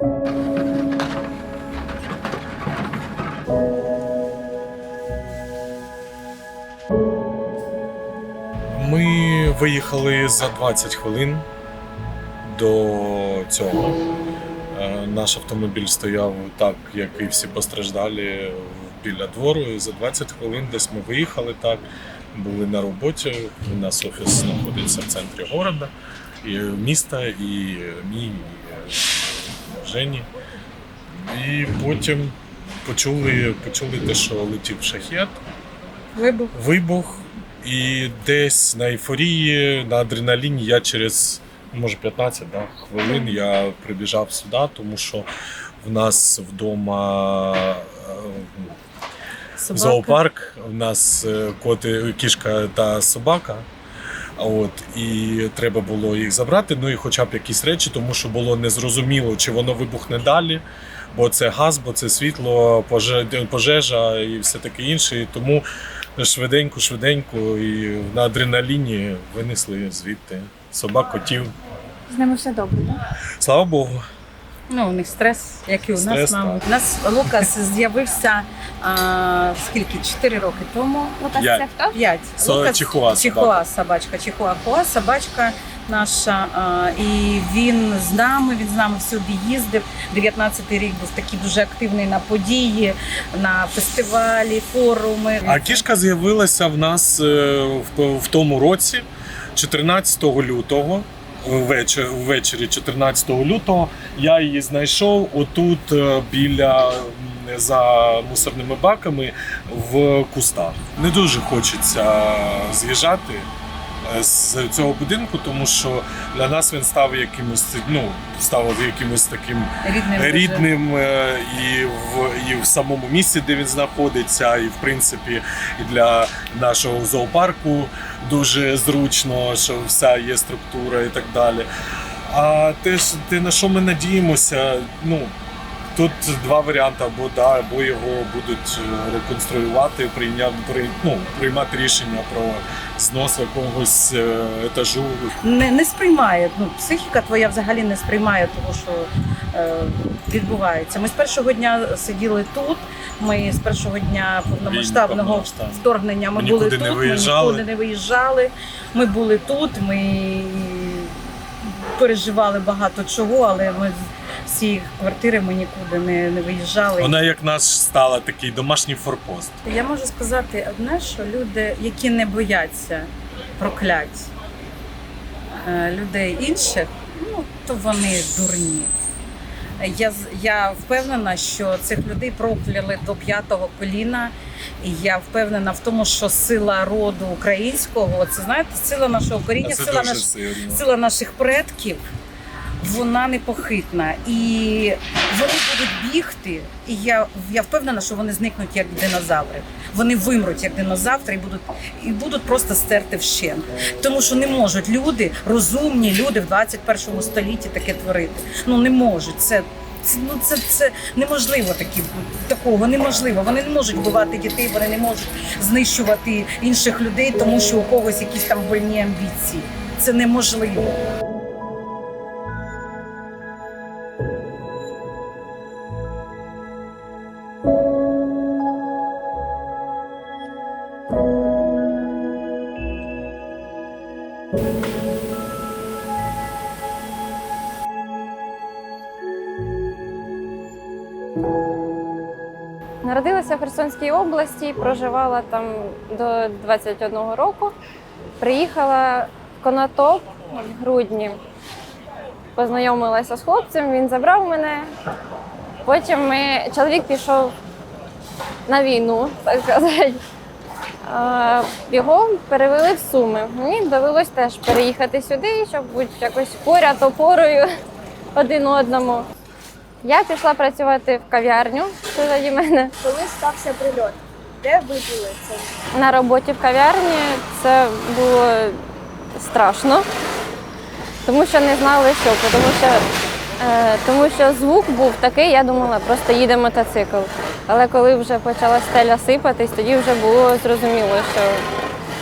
Ми виїхали за 20 хвилин до цього. Е, Наш автомобіль стояв так, як і всі постраждалі біля двору. І за 20 хвилин десь ми виїхали так. Були на роботі. У нас офіс знаходиться в центрі міста, і мій, Жені. І потім почули, почули те, що летів шахет Вибух. вибух, і десь на ейфорії, на адреналіні я через може 15 да, хвилин я прибіжав сюди, тому що в нас вдома е, Собака. зоопарк, у нас е, коти, кішка та собака. А От, і треба було їх забрати, ну і хоча б якісь речі, тому що було незрозуміло, чи воно вибухне далі, бо це газ, бо це світло, поже- пожежа і все таке інше. І тому швиденько, швиденько і на адреналіні винесли звідти собак, котів. З ними все добре, так? Слава Богу. Ну, у них стрес, як і у Стрес, нас, мабуть. У нас Лукас з'явився а, скільки? Чотири роки тому. Лукас це хто? П'ять. Со- чихуа собака. Чихуа собачка. Чихуахуа собачка наша. А, і він з нами, він з нами всюди їздив. 19-й рік був такий дуже активний на події, на фестивалі, форуми. А кішка з'явилася в нас е, в, в тому році, 14 лютого. Ввечері, ввечері 14 лютого я її знайшов отут е, біля за мусорними баками в кустах. Не дуже хочеться з'їжджати з цього будинку, тому що для нас він став якимось ну став якимось таким рідним. рідним е, і в і в самому місці, де він знаходиться, і в принципі і для нашого зоопарку дуже зручно, що вся є структура і так далі. А те, те на що ми надіємося, ну. Тут два варіанти: або да, або його будуть е, реконструювати, прийняти при, ну, приймати рішення про знос якогось е, етажу. не, не сприймає. Ну, психіка твоя взагалі не сприймає того, що е, відбувається. Ми з першого дня сиділи тут. Ми з першого дня повномасштабного вторгнення ми Ми були тут. не Ми нікуди не виїжджали. Ми були тут. Ми переживали багато чого, але ми цієї квартири ми нікуди не, не виїжджали. Вона як наш стала такий домашній форпост. Я можу сказати одне, що люди, які не бояться проклять е, людей інших, ну то вони дурні. Я, я впевнена, що цих людей прокляли до п'ятого коліна. І я впевнена в тому, що сила роду українського, це знаєте, сила нашого коріння, сила, наш, сила наших предків, вона непохитна. І вони будуть бігти. І я, я впевнена, що вони зникнуть як динозаври. Вони вимруть як динозаври і будуть, і будуть просто стерти вщент. Тому що не можуть люди, розумні люди в 21 столітті таке творити. Ну не можуть. Це. Ну, це, це неможливо такі, такого неможливо. Вони не можуть вбивати дітей, вони не можуть знищувати інших людей, тому що у когось якісь там больні амбіції. Це неможливо. Народилася в Херсонській області, проживала там до 21 року. Приїхала в Конотоп в грудні. Познайомилася з хлопцем, він забрав мене. Потім ми, чоловік пішов на війну, так сказати. Його перевели в Суми. Мені довелось теж переїхати сюди, щоб бути якось поряд опорою один одному. Я пішла працювати в кав'ярню позаді мене. Коли стався прильот, де ви були це? На роботі в кав'ярні це було страшно, тому що не знали, що, тому що, е, тому що звук був такий, я думала, просто їде мотоцикл. Але коли вже почала стеля сипатись, тоді вже було зрозуміло, що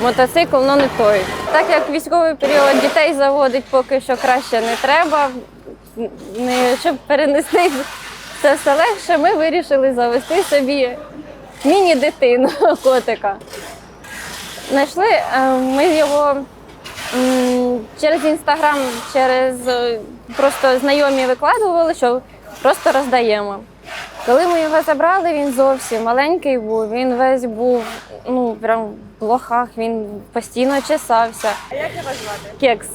мотоцикл ну не той. Так як військовий період дітей заводить поки що краще не треба. Не, щоб перенести це все легше, ми вирішили завести собі міні-дитину котика. Знайшли е, ми його через інстаграм, через е, просто знайомі викладували, що просто роздаємо. Коли ми його забрали, він зовсім маленький був, він весь був ну, прям в лохах, він постійно чесався. А як його звати? Кекс.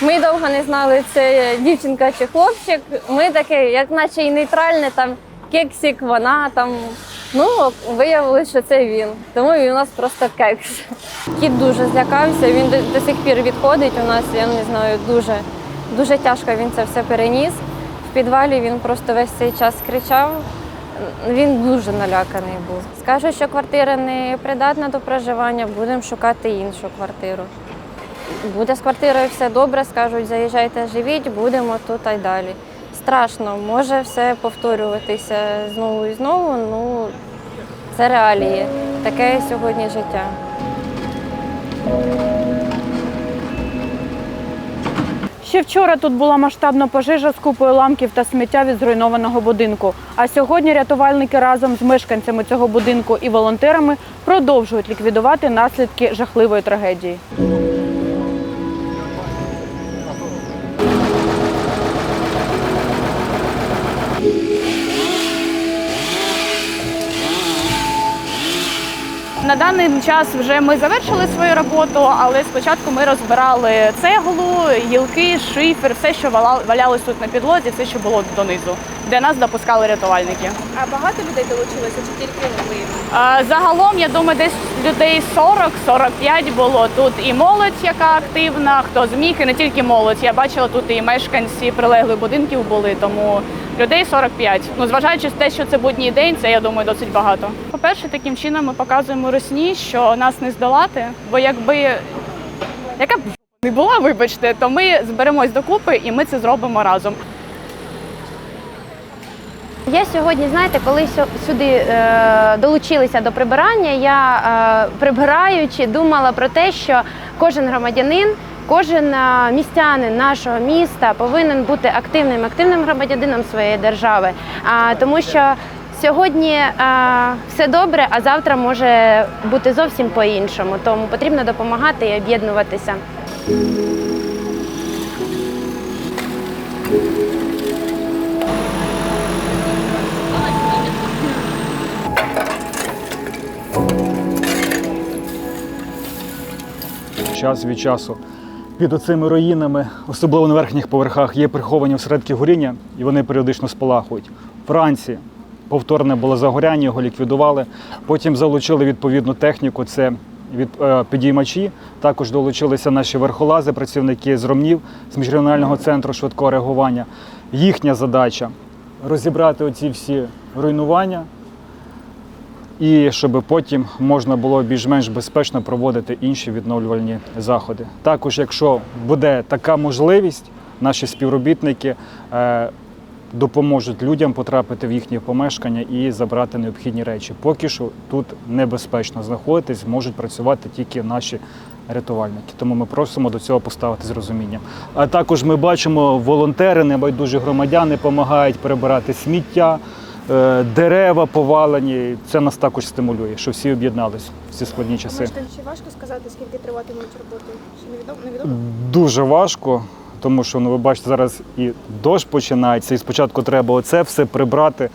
Ми довго не знали, це дівчинка чи хлопчик. Ми таке, як наче і нейтральне, там кексик, вона там. Ну, виявилося, що це він. Тому він у нас просто кекс. Кіт дуже злякався, він до, до сих пір відходить у нас, я не знаю, дуже, дуже тяжко він це все переніс. В підвалі він просто весь цей час кричав. Він дуже наляканий був. Скажу, що квартира не придатна до проживання, будемо шукати іншу квартиру. Буде з квартирою все добре, скажуть, заїжджайте, живіть, будемо тут і далі. Страшно, може все повторюватися знову і знову. Ну це реалії. Таке сьогодні життя. Ще вчора тут була масштабна пожежа з купою ламків та сміття від зруйнованого будинку. А сьогодні рятувальники разом з мешканцями цього будинку і волонтерами продовжують ліквідувати наслідки жахливої трагедії. На даний час вже ми завершили свою роботу, але спочатку ми розбирали цеглу, гілки, шифер, все, що валялось тут на підлозі, все, що було донизу, де нас допускали рятувальники. а багато людей долучилося чи тільки ви? А, Загалом, я думаю, десь людей 40-45 було тут і молодь, яка активна, хто зміг, і не тільки молодь. Я бачила тут і мешканці прилеглих будинків були, тому людей 45. Ну, зважаючи на те, що це будній день, це я думаю досить багато. По-перше, таким чином ми показуємо Росні, що нас не здолати, бо якби яка б не була, вибачте, то ми зберемось докупи і ми це зробимо разом. Я сьогодні, знаєте, коли сюди е, долучилися до прибирання, я е, прибираючи думала про те, що кожен громадянин, кожен е, містянин нашого міста повинен бути активним, активним громадянином своєї держави. А, тому що сьогодні е, все добре, а завтра може бути зовсім по-іншому. Тому потрібно допомагати і об'єднуватися. час від часу. Під оцими руїнами, особливо на верхніх поверхах, є приховані осередки горіння, і вони періодично спалахують. Вранці повторне було загоряння, його ліквідували. Потім залучили відповідну техніку. Це від е, підіймачі. Також долучилися наші верхолази, працівники з Ромнів, з міжрегіонального центру швидкого реагування. Їхня задача розібрати оці всі руйнування, і щоб потім можна було більш-менш безпечно проводити інші відновлювальні заходи. Також, якщо буде така можливість, наші співробітники е, допоможуть людям потрапити в їхні помешкання і забрати необхідні речі. Поки що тут небезпечно знаходитись, можуть працювати тільки наші рятувальники. Тому ми просимо до цього поставити з розумінням. А також ми бачимо, волонтери, небайдужі громадяни допомагають прибирати сміття. Е, дерева повалені. Це нас також стимулює, що всі об'єднались в ці складні часи. Можете чи важко сказати, скільки триватимуть роботи? Невідомо? невідомо? Дуже важко, тому що ну, ви бачите, зараз і дощ починається, і спочатку треба оце все прибрати,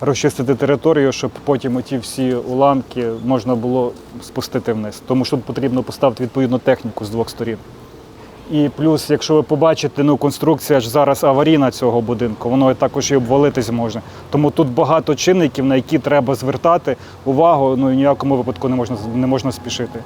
розчистити територію, щоб потім оті всі уламки можна було спустити вниз. Тому що тут потрібно поставити відповідну техніку з двох сторін. І плюс, якщо ви побачите, ну конструкція ж зараз аварійна цього будинку, воно також і обвалитись може. Тому тут багато чинників, на які треба звертати увагу, ну і ніякому випадку не можна не можна спішити.